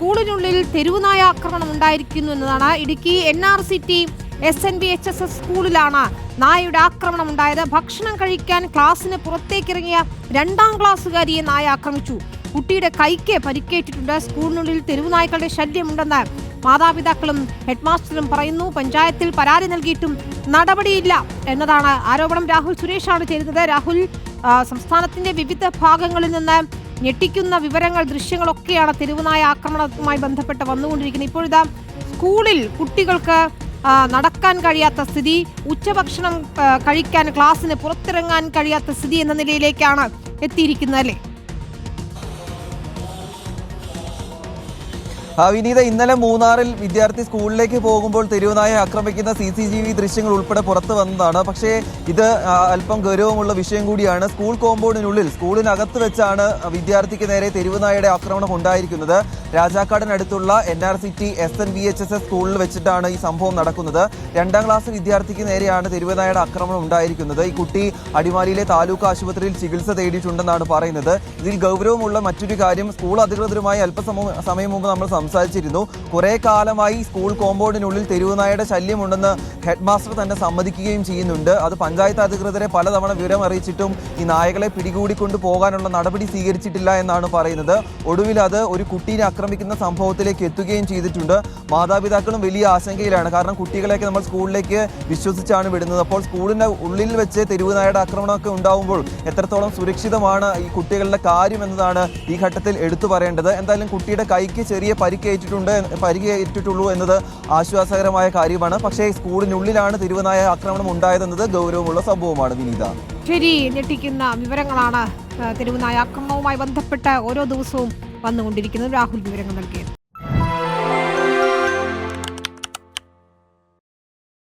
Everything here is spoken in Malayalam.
സ്കൂളിനുള്ളിൽ തെരുവുനായ ആക്രമണം ഉണ്ടായിരിക്കുന്നു എന്നതാണ്. Idukki N R C T S N B H S S സ്കൂളിലാണ് നായയുടെ ആക്രമണം ഉണ്ടായത്. ഭക്ഷണം കഴിക്കാൻ ക്ലാസ്സിന് പുറത്തേക്കിറങ്ങിയ രണ്ടാം ക്ലാസ്സുകാരിയെ നായ ആക്രമിച്ചു. കുട്ടിയുടെ കൈക്ക് പരിക്കേറ്റിട്ടുണ്ട്. സ്കൂളിനുള്ളിൽ തെരുവുനായ്ക്കളുടെ ശല്യമുണ്ടെന്ന് മാതാപിതാക്കളും ഹെഡ്മാസ്റ്ററും പറയുന്നു. പഞ്ചായത്തിൽ പരാതി നൽകിയിട്ടും നടപടിയില്ല എന്നതാണ് ആരോപണം. രാഹുൽ സുരേഷാണ് ചെയ്തത്. രാഹുൽ സംസ്ഥാനത്തിന്റെ വിവിധ ഭാഗങ്ങളിൽ നിന്ന് ഞെട്ടിക്കുന്ന വിവരങ്ങൾ ദൃശ്യങ്ങളൊക്കെയാണ് തെരുവുനായ ആക്രമണവുമായി ബന്ധപ്പെട്ട് വന്നുകൊണ്ടിരിക്കുന്നത്. ഇപ്പോഴിതാ സ്കൂളിൽ കുട്ടികൾക്ക് നടക്കാൻ കഴിയാത്ത സ്ഥിതി ഉച്ചഭക്ഷണം കഴിക്കാൻ ക്ലാസ്സിന് പുറത്തിറങ്ങാൻ കഴിയാത്ത സ്ഥിതി എന്ന നിലയിലേക്കാണ് എത്തിയിരിക്കുന്നത് അല്ലേ? വിനീത ഇന്നലെ മൂന്നാറിൽ വിദ്യാർത്ഥി സ്കൂളിലേക്ക് പോകുമ്പോൾ തെരുവുനായ ആക്രമിക്കുന്ന സി സി ജി വി ദൃശ്യങ്ങൾ ഉൾപ്പെടെ പുറത്തു വന്നതാണ്. പക്ഷേ ഇത് അല്പം ഗൗരവമുള്ള വിഷയം കൂടിയാണ്. സ്കൂൾ കോമ്പൗണ്ടിനുള്ളിൽ സ്കൂളിനകത്ത് വെച്ചാണ് വിദ്യാർത്ഥിക്ക് നേരെ തെരുവുനായയുടെ ആക്രമണം ഉണ്ടായിരിക്കുന്നത്. രാജാക്കാടിനടുത്തുള്ള N R C T S N B H S S സ്കൂളിൽ വെച്ചിട്ടാണ് ഈ സംഭവം നടക്കുന്നത്. രണ്ടാം ക്ലാസ് വിദ്യാർത്ഥിക്ക് നേരെയാണ് തിരുവനായുടെ ആക്രമണം ഉണ്ടായിരിക്കുന്നത്. ഈ കുട്ടി അടിമാലിയിലെ താലൂക്ക് ആശുപത്രിയിൽ ചികിത്സ തേടിയിട്ടുണ്ടെന്നാണ് പറയുന്നത്. ഇതിൽ ഗൗരവമുള്ള മറ്റൊരു കാര്യം സ്കൂൾ അധികൃതരുമായി അല്പസമയം സമയം മുമ്പ് നമ്മൾ സംസാരിച്ചിരുന്നു. കുറേ കാലമായി സ്കൂൾ കോമ്പൗണ്ടിനുള്ളിൽ തെരുവുനായയുടെ ശല്യമുണ്ടെന്ന് ഹെഡ് മാസ്റ്റർ തന്നെ സമ്മതിക്കുകയും ചെയ്യുന്നുണ്ട്. അത് പഞ്ചായത്ത് അധികൃതരെ പലതവണ വിവരം അറിയിച്ചിട്ടും ഈ നായകളെ പിടികൂടിക്കൊണ്ട് പോകാനുള്ള നടപടി സ്വീകരിച്ചിട്ടില്ല എന്നാണ് പറയുന്നത്. ഒടുവിൽ അത് ഒരു കുട്ടീനെ ആക്രമിക്കുന്ന സംഭവത്തിലേക്ക് എത്തുകയും ചെയ്തിട്ടുണ്ട്. മാതാപിതാക്കളും വലിയ ആശങ്കയിലാണ്. കാരണം കുട്ടികളെയൊക്കെ നമ്മൾ സ്കൂളിലേക്ക് വിശ്വസിച്ചാണ് വിടുന്നത്. അപ്പോൾ സ്കൂളിന്റെ ഉള്ളിൽ വെച്ച് തെരുവുനായയുടെ ആക്രമണമൊക്കെ ഉണ്ടാവുമ്പോൾ എത്രത്തോളം സുരക്ഷിതമാണ് ഈ കുട്ടികളുടെ കാര്യം എന്നതാണ് ഈ ഘട്ടത്തിൽ എടുത്തു പറയേണ്ടത്. എന്തായാലും കുട്ടിയുടെ കൈക്ക് ചെറിയ പരിക്കേറ്റിട്ടുണ്ട് പരിക്കേറ്റിട്ടുള്ളൂ എന്നത് ആശ്വാസകരമായ കാര്യമാണ്. പക്ഷേ സ്കൂളിനുള്ളിലാണ് തിരുവനായ ആക്രമണം ഉണ്ടായതെന്നത് ഗൗരവമുള്ള സംഭവമാണ് വിനീത. ശരി ഞെട്ടിക്കുന്ന വിവരങ്ങളാണ് തെരുവുനായ ആക്രമണവുമായി ബന്ധപ്പെട്ട് ഓരോ ദിവസവും വന്നുകൊണ്ടിരിക്കുന്നത് രാഹുൽ വിവരങ്ങൾ നൽകിയത്.